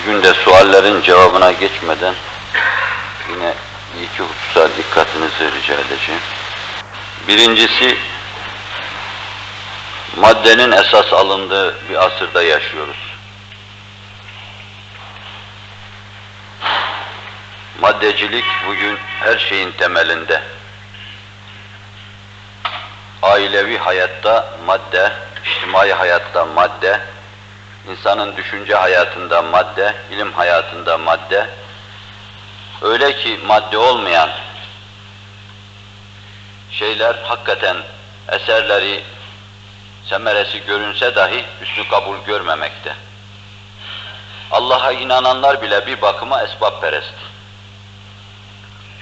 Bugün de suallerin cevabına geçmeden yine iki hususa dikkatinizi rica edeceğim. Birincisi, maddenin esas alındığı bir asırda yaşıyoruz. Maddecilik bugün her şeyin temelinde. Ailevi hayatta madde, içtimai hayatta madde, insanın düşünce hayatında madde, ilim hayatında madde, öyle ki madde olmayan şeyler hakikaten eserleri, semeresi görünse dahi üstü kabul görmemekte. Allah'a inananlar bile bir bakıma esbabperest.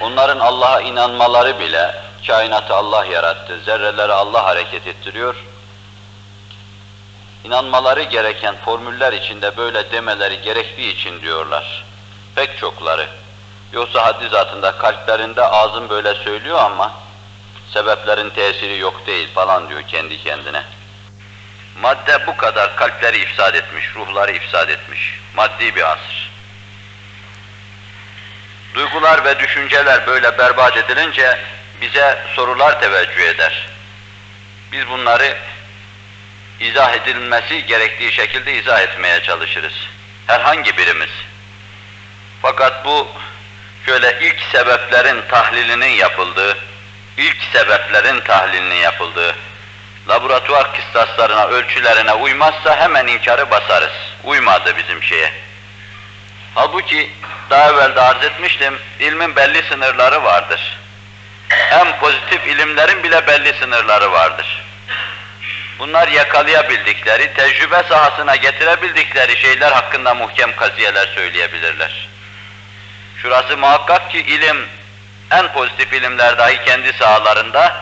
Onların Allah'a inanmaları bile, kainatı Allah yarattı, zerreleri Allah hareket ettiriyor, inanmaları gereken formüller içinde böyle demeleri gerektiği için diyorlar. Pek çokları. Yoksa haddi zatında kalplerinde ağzın böyle söylüyor ama sebeplerin tesiri yok değil falan diyor kendi kendine. Madde bu kadar kalpleri ifsad etmiş, ruhları ifsad etmiş. Maddi bir asır. Duygular ve düşünceler böyle berbat edilince bize sorular teveccüh eder. Biz bunları izah edilmesi gerektiği şekilde izah etmeye çalışırız. Herhangi birimiz. Fakat bu şöyle ilk sebeplerin tahlilinin yapıldığı, ilk sebeplerin tahlilinin yapıldığı, laboratuvar kıstaslarına, ölçülerine uymazsa hemen inkarı basarız. Uymadı bizim şeye. Halbuki daha evvel de arz etmiştim, ilmin belli sınırları vardır. En pozitif ilimlerin bile belli sınırları vardır. Bunlar yakalayabildikleri, tecrübe sahasına getirebildikleri şeyler hakkında muhkem kaziyeler söyleyebilirler. Şurası muhakkak ki ilim, en pozitif ilimler dahi kendi sahalarında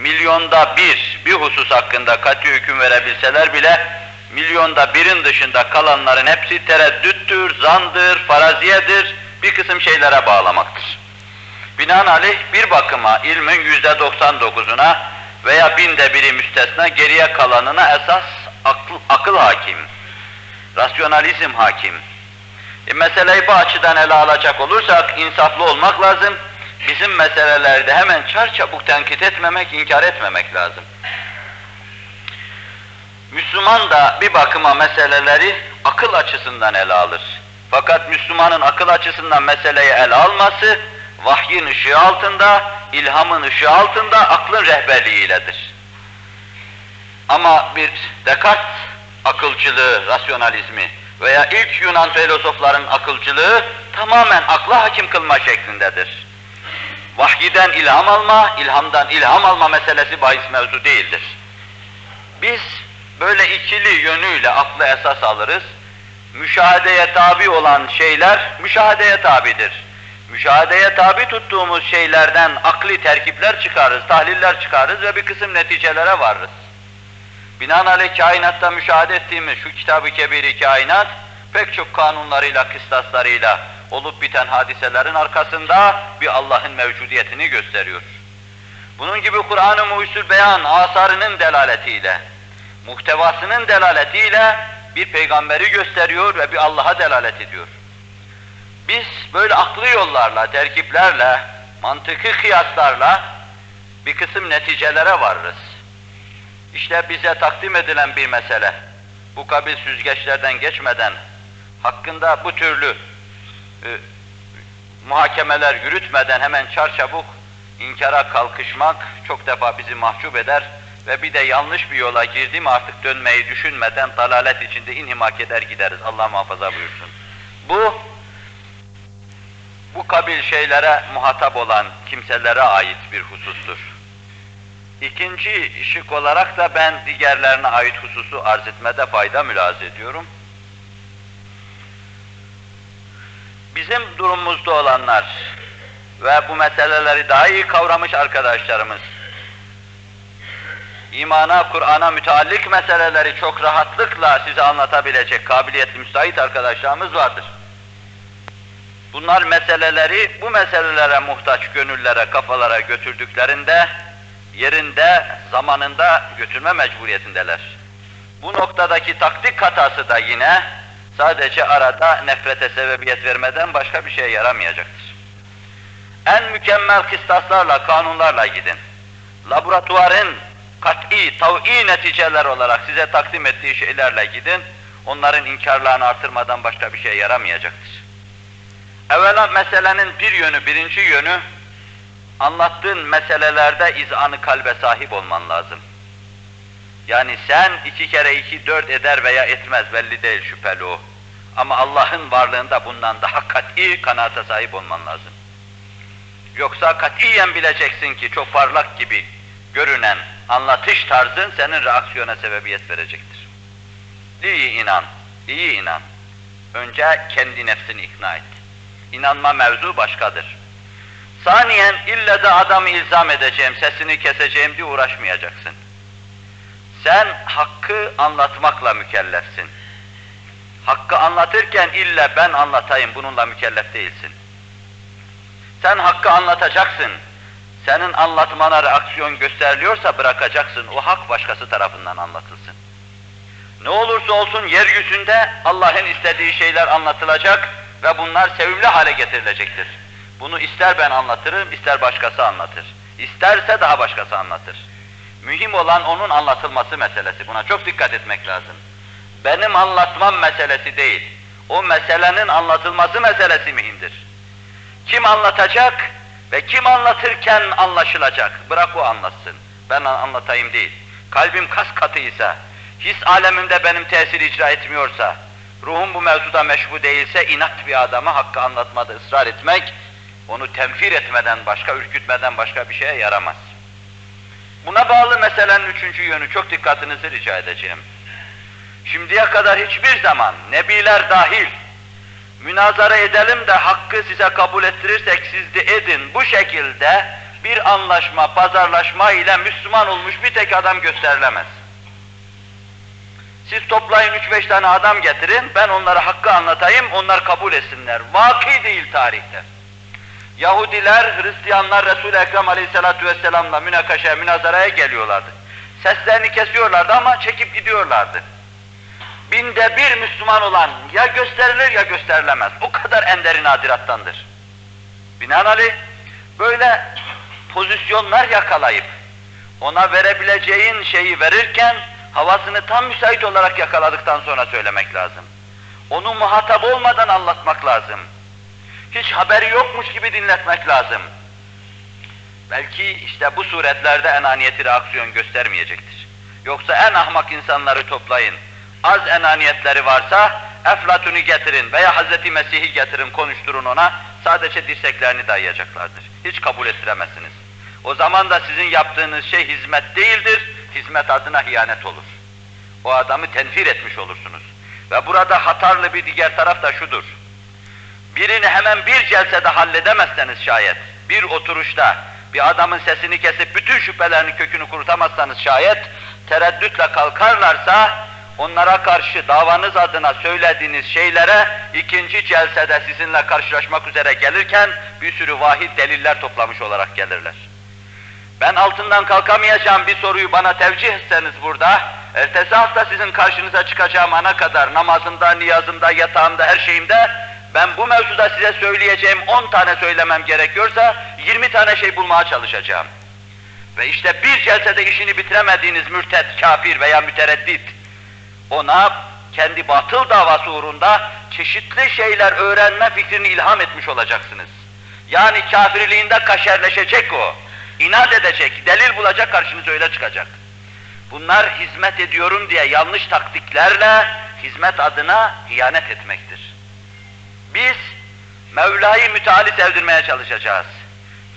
milyonda bir, bir husus hakkında kat'i hüküm verebilseler bile milyonda birin dışında kalanların hepsi tereddüttür, zandır, faraziyedir, bir kısım şeylere bağlamaktır. Binaenaleyh bir bakıma ilmin yüzde 99'una veya binde biri müstesna geriye kalanına esas akıl, akıl hakim, rasyonalizm hakim. E, meseleyi bu açıdan ele alacak olursak insaflı olmak lazım. Bizim meselelerde hemen çarçabuk tenkit etmemek, inkar etmemek lazım. Müslüman da bir bakıma meseleleri akıl açısından ele alır. Fakat Müslümanın akıl açısından meseleyi ele alması, vahyin ışığı altında, ilhamın ışığı altında, aklın rehberliğiyledir. Ama bir Descartes akılcılığı, rasyonalizmi veya ilk Yunan filozofların akılcılığı tamamen akla hakim kılma şeklindedir. Vahyiden ilham alma, ilhamdan ilham alma meselesi bahis mevzu değildir. Biz böyle ikili yönüyle aklı esas alırız. Müşahedeye tabi olan şeyler müşahedeye tabidir. Müşahedeye tabi tuttuğumuz şeylerden akli terkipler çıkarız, tahliller çıkarız ve bir kısım neticelere varırız. Binaenaleyh kainatta müşahede ettiğimiz şu kitab-ı kebiri kainat, pek çok kanunlarıyla, kıstaslarıyla olup biten hadiselerin arkasında bir Allah'ın mevcudiyetini gösteriyor. Bunun gibi Kur'an-ı Beyan asarının delaletiyle, muhtevasının delaletiyle bir peygamberi gösteriyor ve bir Allah'a delalet ediyor. Biz böyle aklı yollarla, terkiplerle, mantıki kıyaslarla bir kısım neticelere varırız. İşte bize takdim edilen bir mesele, bu kabil süzgeçlerden geçmeden hakkında bu türlü e, muhakemeler yürütmeden hemen çarçabuk inkara kalkışmak çok defa bizi mahcup eder ve bir de yanlış bir yola girdi artık dönmeyi düşünmeden dalalet içinde inhimak eder gideriz. Allah muhafaza buyursun. Bu bu kabil şeylere muhatap olan kimselere ait bir husustur. İkinci şık olarak da ben diğerlerine ait hususu arz etmede fayda mülaz ediyorum. Bizim durumumuzda olanlar ve bu meseleleri daha iyi kavramış arkadaşlarımız, imana, Kur'an'a müteallik meseleleri çok rahatlıkla size anlatabilecek kabiliyetli müsait arkadaşlarımız vardır. Bunlar meseleleri, bu meselelere muhtaç gönüllere, kafalara götürdüklerinde, yerinde, zamanında götürme mecburiyetindeler. Bu noktadaki taktik hatası da yine sadece arada nefrete sebebiyet vermeden başka bir şeye yaramayacaktır. En mükemmel kıstaslarla, kanunlarla gidin. Laboratuvarın kat'i, tav'i neticeler olarak size takdim ettiği şeylerle gidin. Onların inkarlarını artırmadan başka bir şeye yaramayacaktır. Evvela meselenin bir yönü, birinci yönü, anlattığın meselelerde izanı kalbe sahip olman lazım. Yani sen iki kere iki dört eder veya etmez belli değil şüpheli o. Ama Allah'ın varlığında bundan daha kat'i kanaate sahip olman lazım. Yoksa katiyen bileceksin ki çok parlak gibi görünen anlatış tarzın senin reaksiyona sebebiyet verecektir. İyi inan, iyi inan. Önce kendi nefsini ikna et. İnanma mevzu başkadır. Saniyen ille de adamı ilzam edeceğim, sesini keseceğim diye uğraşmayacaksın. Sen hakkı anlatmakla mükellefsin. Hakkı anlatırken ille ben anlatayım bununla mükellef değilsin. Sen hakkı anlatacaksın. Senin anlatmana reaksiyon gösteriliyorsa bırakacaksın. O hak başkası tarafından anlatılsın. Ne olursa olsun yeryüzünde Allah'ın istediği şeyler anlatılacak ve bunlar sevimli hale getirilecektir. Bunu ister ben anlatırım, ister başkası anlatır. İsterse daha başkası anlatır. Mühim olan onun anlatılması meselesi. Buna çok dikkat etmek lazım. Benim anlatmam meselesi değil. O meselenin anlatılması meselesi mühimdir. Kim anlatacak ve kim anlatırken anlaşılacak. Bırak o anlatsın. Ben anlatayım değil. Kalbim kas katıysa, his alemimde benim tesir icra etmiyorsa, ruhum bu mevzuda meşbu değilse inat bir adama hakkı anlatmada ısrar etmek, onu temfir etmeden başka, ürkütmeden başka bir şeye yaramaz. Buna bağlı meselenin üçüncü yönü çok dikkatinizi rica edeceğim. Şimdiye kadar hiçbir zaman nebiler dahil münazara edelim de hakkı size kabul ettirirsek siz de edin bu şekilde bir anlaşma, pazarlaşma ile Müslüman olmuş bir tek adam gösterilemez. Siz toplayın üç beş tane adam getirin, ben onlara hakkı anlatayım, onlar kabul etsinler. Vaki değil tarihte. Yahudiler, Hristiyanlar Resul-i Ekrem Aleyhisselatü Vesselam'la münakaşaya, münazaraya geliyorlardı. Seslerini kesiyorlardı ama çekip gidiyorlardı. Binde bir Müslüman olan ya gösterilir ya gösterilemez. O kadar enderi nadirattandır. Binaenaleyh böyle pozisyonlar yakalayıp ona verebileceğin şeyi verirken havasını tam müsait olarak yakaladıktan sonra söylemek lazım. Onu muhatap olmadan anlatmak lazım hiç haberi yokmuş gibi dinletmek lazım. Belki işte bu suretlerde enaniyeti reaksiyon göstermeyecektir. Yoksa en ahmak insanları toplayın. Az enaniyetleri varsa Eflatun'u getirin veya Hazreti Mesih'i getirin konuşturun ona. Sadece dirseklerini dayayacaklardır. Hiç kabul ettiremezsiniz. O zaman da sizin yaptığınız şey hizmet değildir, hizmet adına hiyanet olur. O adamı tenfir etmiş olursunuz. Ve burada hatarlı bir diğer taraf da şudur birini hemen bir celsede halledemezseniz şayet, bir oturuşta bir adamın sesini kesip bütün şüphelerini kökünü kurutamazsanız şayet, tereddütle kalkarlarsa, onlara karşı davanız adına söylediğiniz şeylere ikinci celsede sizinle karşılaşmak üzere gelirken bir sürü vahid deliller toplamış olarak gelirler. Ben altından kalkamayacağım bir soruyu bana tevcih etseniz burada, ertesi hafta sizin karşınıza çıkacağım ana kadar namazımda, niyazımda, yatağımda, her şeyimde ben bu mevzuda size söyleyeceğim 10 tane söylemem gerekiyorsa 20 tane şey bulmaya çalışacağım. Ve işte bir celsede işini bitiremediğiniz mürted, kafir veya mütereddit, ona kendi batıl davası uğrunda çeşitli şeyler öğrenme fikrini ilham etmiş olacaksınız. Yani kafirliğinde kaşerleşecek o, inat edecek, delil bulacak karşınıza öyle çıkacak. Bunlar hizmet ediyorum diye yanlış taktiklerle hizmet adına hiyanet etmektir. Biz Mevla'yı müteali sevdirmeye çalışacağız.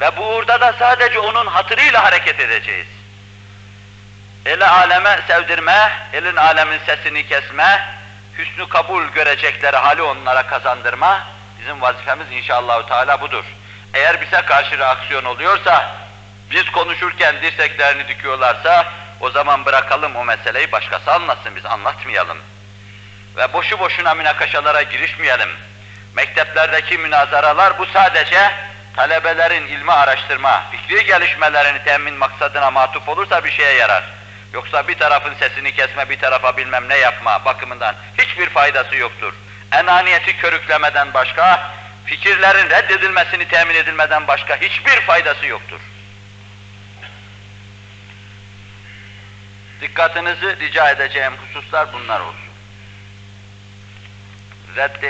Ve bu uğurda da sadece onun hatırıyla hareket edeceğiz. Eli aleme sevdirme, elin alemin sesini kesme, hüsnü kabul görecekleri hali onlara kazandırma, bizim vazifemiz inşallah Teala budur. Eğer bize karşı reaksiyon oluyorsa, biz konuşurken dirseklerini dikiyorlarsa, o zaman bırakalım o meseleyi başkası anlatsın, biz anlatmayalım. Ve boşu boşuna münakaşalara girişmeyelim. Mekteplerdeki münazaralar bu sadece talebelerin ilmi araştırma, fikri gelişmelerini temin maksadına matuf olursa bir şeye yarar. Yoksa bir tarafın sesini kesme, bir tarafa bilmem ne yapma bakımından hiçbir faydası yoktur. enaniyeti körüklemeden başka, fikirlerin reddedilmesini temin edilmeden başka hiçbir faydası yoktur. Dikkatinizi rica edeceğim hususlar bunlar olsun. Reddi